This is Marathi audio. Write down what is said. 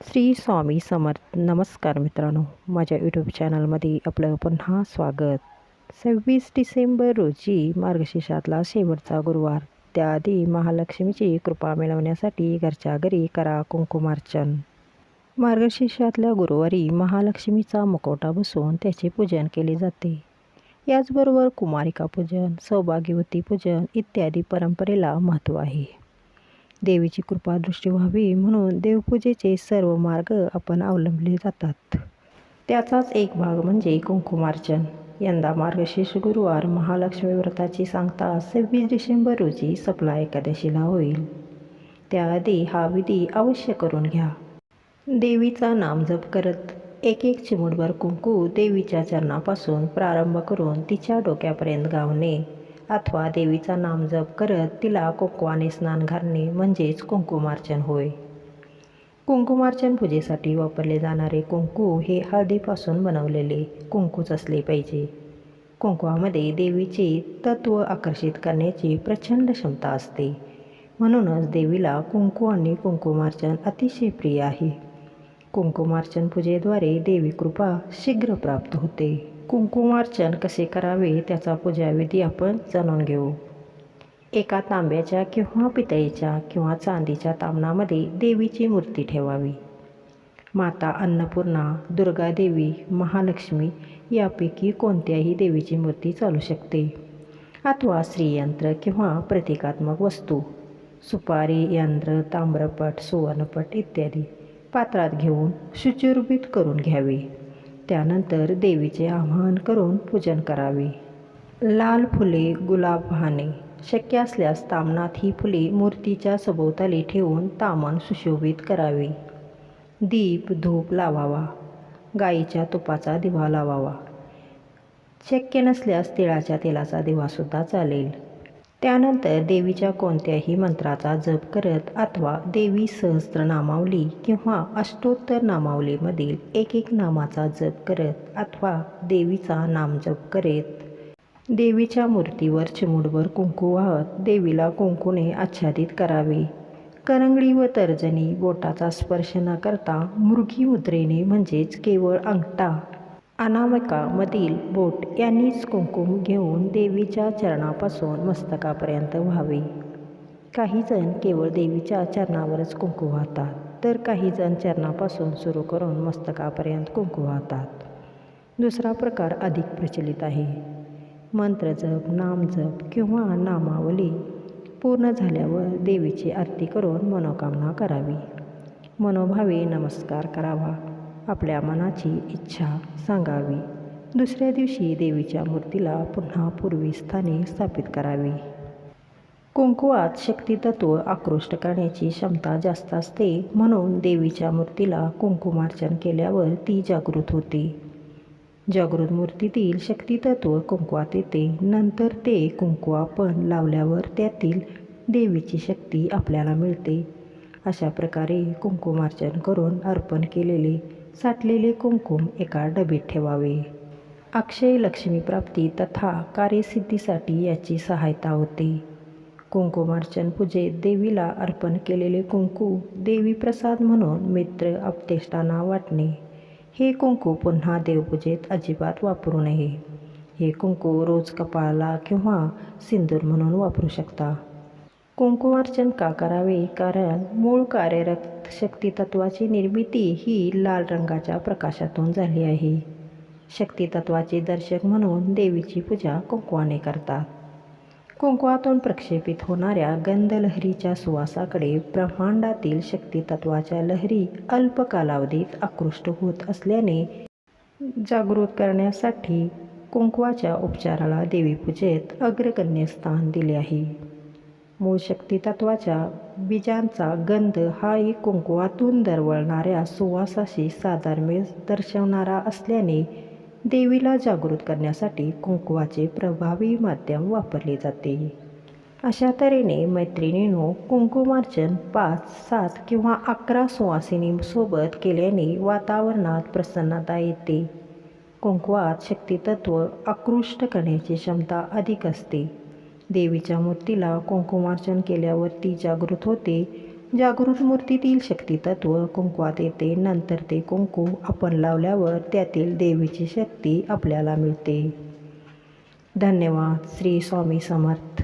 श्री स्वामी समर्थ नमस्कार मित्रांनो. माझ्या यूट्यूब चॅनलमध्ये आपलं पुन्हा स्वागत. सव्वीस डिसेंबर रोजी मार्गशीर्षातला शेवटचा गुरुवार. त्याआधी महालक्ष्मीची कृपा मिळवण्यासाठी घरच्या घरी करा कुंकुमार्चन मार्गशीर्षातल्या गुरुवारी महालक्ष्मीचा मुखवटा बसून त्याचे पूजन केले जाते. याचबरोबर कुमारिका पूजन सौभाग्यवती पूजन इत्यादी परंपरेला महत्त्व आहे. देवीची कृपादृष्टी व्हावी म्हणून देवपूजेचे सर्व मार्ग आपण अवलंबले जातात. त्याचाच एक भाग म्हणजे कुंकुमार्चन. यंदा मार्गशीर्ष गुरुवार महालक्ष्मी व्रताची सांगता सव्वीस डिसेंबर रोजी सपला एकादशीला होईल. त्याआधी हा विधी अवश्य करून घ्या. देवीचा नामजप करत एक एक चिमुटभर कुंकू देवीच्या चरणापासून प्रारंभ करून तिच्या डोक्यापर्यंत गावणे. अथवा देवीचा नामजप करत तिला कुंकवाने स्नान घालणे म्हणजेच कुंकुमार्चन होय. कुंकुमार्चन पूजेसाठी वापरले जाणारे कुंकू हे हळदीपासून बनवलेले कुंकूच असले पाहिजे. कुंकवामध्ये देवीचे तत्व आकर्षित करण्याची प्रचंड क्षमता असते. म्हणूनच देवीला कुंकू आणि कुंकुमार्चन अतिशय प्रिय आहे. कुंकुमार्चन पूजेद्वारे देवी कृपा शीघ्र प्राप्त होते. कुंकुमार्चन कसे करावे त्याचा पूजाविधी आपण जाणून घेऊ. एका तांब्याच्या किंवा पितळीच्या किंवा चांदीच्या तामणामध्ये देवीची मूर्ती ठेवावी. माता अन्नपूर्णा दुर्गादेवी महालक्ष्मी यापैकी कोणत्याही देवीची मूर्ती चालू शकते. अथवा श्रीयंत्र किंवा प्रतिकात्मक वस्तू. सुपारी यंत्र ताम्रपट सुवर्णपट इत्यादी पात्रात घेऊन शुचिरूपित करून घ्यावे. त्यानंतर देवीचे आवाहन करून पूजन करावे. लाल फुले गुलाब वाहने शक्य असल्यास तामणात ही फुले मूर्तीच्या सभोवताली ठेवून तामण सुशोभित करावे. दीप धूप लावावा. गाईच्या तुपाचा दिवा लावावा. शक्य नसल्यास तिळाच्या तेलाचा दिवासुद्धा चालेल. त्यानंतर देवीच्या कोणत्याही मंत्राचा जप करत अथवा देवी सहस्त्रनामावली किंवा अष्टोत्तर नामावलीमधील एक एक नामाचा जप करत अथवा देवीचा नामजप करत. देवीच्या मूर्तीवर चिमुडवर कुंकू वाहत देवीला कुंकूने आच्छादित करावे. करंगळी व तर्जनी बोटाचा स्पर्श न करता मृगी मुद्रेने म्हणजेच केवळ अंगठा अनामिकामधील बोट यांनीच कुंकुम घेऊन देवीच्या चरणापासून मस्तकापर्यंत व्हावे. काही जण केवळ देवीच्या चरणावरच कुंकू वाहतात तर काही जण चरणापासून सुरू करून मस्तकापर्यंत कुंकू वाहतात. दुसरा प्रकार अधिक प्रचलित आहे. मंत्रजप नामजप किंवा नामावली पूर्ण झाल्यावर देवीची आरती करून मनोकामना करावी. मनोभावे नमस्कार करावा. आपल्या मनाची इच्छा सांगावी. दुसऱ्या दिवशी देवीच्या मूर्तीला पुन्हा पूर्वी स्थानी स्थापित करावी. कुंकुवात शक्तितत्व आकृष्ट करण्याची क्षमता जास्त असते म्हणून देवीच्या मूर्तीला कुंकुमार्चन केल्यावर ती जागृत होते. जागृत मूर्तीतील शक्तितत्व कुंकुवात येते नंतर ते कुंकू लावल्यावर त्यातील देवीची शक्ती आपल्याला मिळते. अशा प्रकारे कुंकुमार्चन करून अर्पण केलेले साठलेले कुंकुम एका डबीत ठेवावे. अक्षय लक्ष्मी प्राप्ती तथा कार्यसिद्धीसाठी याची सहायता होते. कुंकुमार्चन पूजेत देवीला अर्पण केलेले कुंकू देवी प्रसाद म्हणून मित्र अपतेष्टांना वाटणे. हे कुंकू पुन्हा देवपूजेत अजिबात वापरू नये. हे कुंकू रोज कपाळाला किंवा सिंदूर म्हणून वापरू शकता. कुंकुमार्चन का करावे? कारण मूळ कार्यरत शक्तितत्वाची निर्मिती ही लाल रंगाच्या प्रकाशातून झाली आहे. शक्तितत्वाचे दर्शक म्हणून देवीची पूजा कुंकवाने करतात. कुंकवातून प्रक्षेपित होणाऱ्या गंधलहरीच्या सुवासाकडे ब्रह्मांडातील शक्तितत्वाच्या लहरी अल्प कालावधीत आकृष्ट होत असल्याने जागृत करण्यासाठी कुंकवाच्या उपचाराला देवीपूजेत अग्रगण्य स्थान दिले आहे. मूळ शक्तितत्वाच्या बीजांचा गंध हाही कुंकुवातून दरवळणाऱ्या सुवासाशी साधर्म्य दर्शवणारा असल्याने देवीला जागृत करण्यासाठी कुंकुवाचे प्रभावी माध्यम वापरले जाते. अशा तऱ्हेने मैत्रिणीनो कुंकुमार्चन पाच सात किंवा अकरा सुवासिनींसोबत केल्याने वातावरणात प्रसन्नता येते. कुंकुवात शक्तितत्व आकृष्ट करण्याची क्षमता अधिक असते. देवीच्या मूर्तीला कुंकुमार्चन केल्यावर ती जागृत होते. जागृत मूर्तीतील शक्तितत्व कुंकवात येते. नंतर ते कुंकू आपण लावल्यावर त्यातील देवीची शक्ती आपल्याला मिळते. धन्यवाद. श्री स्वामी समर्थ.